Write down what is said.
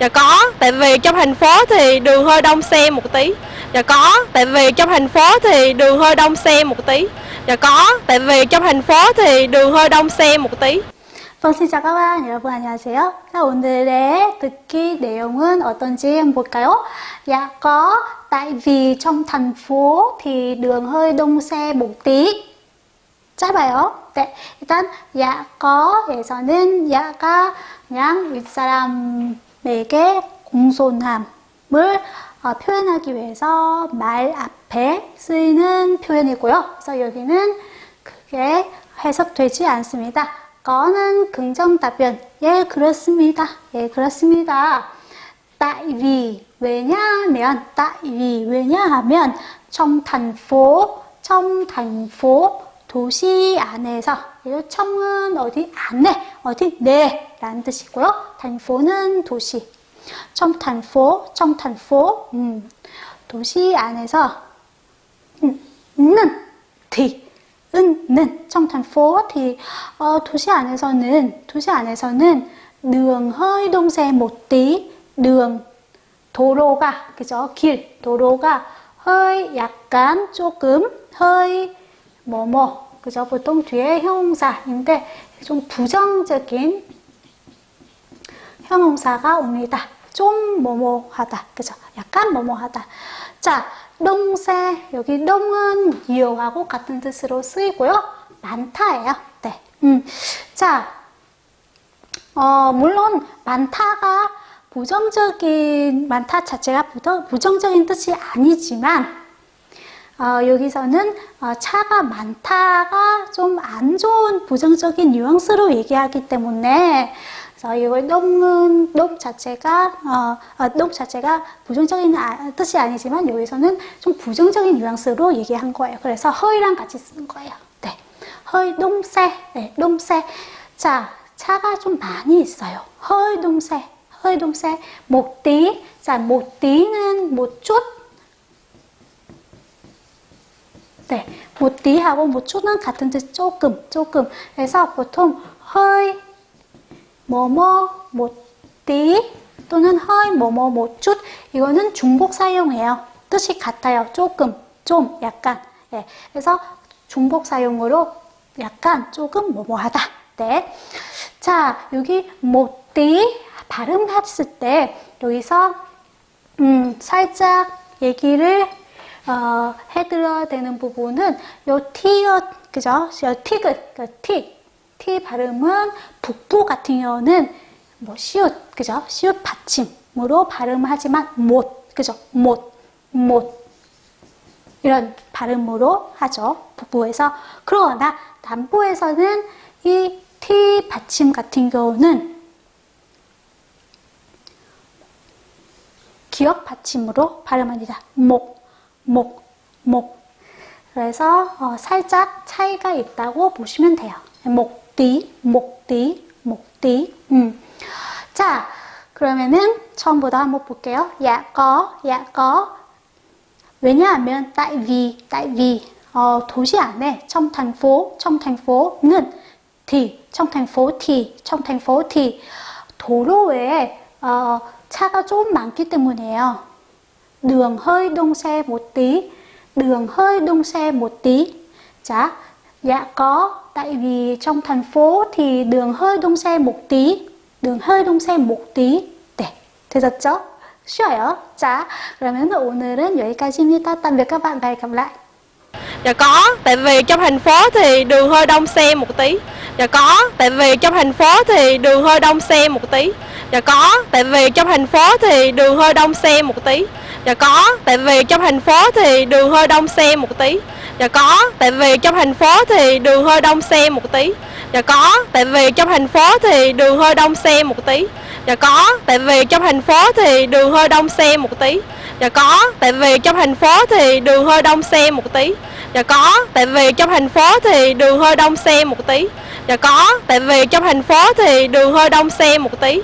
Dạ có, tại vì trong thành phố thì đường hơi đông xe một tí. Dạ có, tại vì trong thành phố thì đường hơi đông xe một tí. Dạ có, tại vì trong thành phố thì đường hơi đông xe một tí. vâng, xin chào các bạn, 여러분 안녕하세요. 자, 오늘의 듣기 내용은 어떤지 한번 볼까요? Dạ có, tại vì trong thành phố thì đường hơi đông xe một tí. 짧아요. 네, 일단 dạ có 에서는 야가 그냥 윗사람 에게 공손함을 어, 표현하기 위해서 말 앞에 쓰이는 표현이고요. 그래서 여기는 크게 해석되지 않습니다. 거는 긍정 답변. 예, 그렇습니다. 예, 그렇습니다. vì 왜냐하면 vì 왜냐하면 thành phố 도시 안에서 이 청은 어디 안에 어디 내 라는 뜻이고요. thành phố 는 도시 thành phố 음, 도시 안에서 음, 는 thì 은는 phố thì 어, 도시 안에서는 도시 안에서는 đường xe một 도로가 그죠 길 도로가 hơi 약간 조금 hơi 뭐뭐 그죠 보통 뒤에 형용사인데 좀 부정적인 형용사가 옵니다. 좀 뭐뭐하다 그죠 약간 뭐뭐하다 자 xe 여기 đông 은 nhiều 하고 같은 뜻으로 쓰이고요 많다예요 네. 음. 자 어, 물론 많다가 부정적인 많다 자체가 부정, 부정적인 뜻이 아니지만 어, 여기서는 어, 차가 많다가 좀 안 좋은 부정적인 뉘앙스로 얘기하기 때문에 그래서 이걸 똥은 똥 자체가 어, 어, 똥 자체가 부정적인 아, 뜻이 아니지만 여기서는 좀 부정적인 뉘앙스로 얘기한 거예요. 그래서 허이랑 같이 쓰는 거예요. 네, 허이 똥새, 네, 똥새. 자, 차가 좀 많이 있어요. 허이 똥새, 허이 똥새. 목띠, 자, 목띠는 뭐 chút. 네, 못띠하고 못초는 같은 뜻 조금, 조금. 그래서 보통 hơi 뭐뭐 못띠 또는 hơi 뭐뭐 못chút 이거는 중복 사용해요. 뜻이 같아요. 조금, 좀, 약간. 예, 그래서 중복 사용으로 약간, 조금 뭐뭐하다. 네. 자, 여기 못띠 발음했을 때 여기서 음, 살짝 얘기를 어, 해드려야 되는 부분은 요 티어 그죠? 요 티귿 그 티. 티 발음은 북부 같은 경우는 뭐 시옷 그죠? 시옷 받침으로 발음하지만 못 그죠? 못 못 이런 발음으로 하죠. 북부에서 그러나 남부에서는 이티 받침 같은 경우는 기억 받침으로 발음합니다. 목, 목, 목. 그래서 어, 살짝 차이가 있다고 보시면 돼요. 목띠, 목띠, 목띠. 음. 자, 그러면은 처음부터 한번 볼게요. 야, 거, 야, 거. 왜냐하면 tại vì 어, 도시 안에 trong thành phố, trong thành phố 는 thì, trong thành phố thì, trong thành phố thì 도로에 어, 차가 좀 많기 hơi đông xe một tí, đường hơi đông xe một tí. 자, có, tại vì trong thành phố thì đường hơi đông xe một tí, đường hơi đông xe một tí. 네, 되셨죠? 쉬워요. 자, 그러면 오늘은 여기까지입니다. tạm biệt các bạn và hẹn gặp lại. Dạ có, tại vì trong thành phố thì đường hơi đông xe một tí. Dạ có, tại vì trong thành phố thì đường hơi đông xe một tí. Dạ có, tại vì trong thành phố thì đường hơi đông xe một tí. Dạ có, tại vì trong thành phố thì đường hơi đông xe một tí. Dạ có, tại vì trong thành phố thì đường hơi đông xe một tí. Dạ có, tại vì trong thành phố thì đường hơi đông xe một tí. Dạ có, tại vì trong thành phố thì đường hơi đông xe một tí. Dạ có, tại vì trong thành phố thì đường hơi đông xe một tí. Dạ có, tại vì trong thành phố thì đường hơi đông xe một tí. Dạ có, tại vì trong thành phố thì đường hơi đông xe một tí.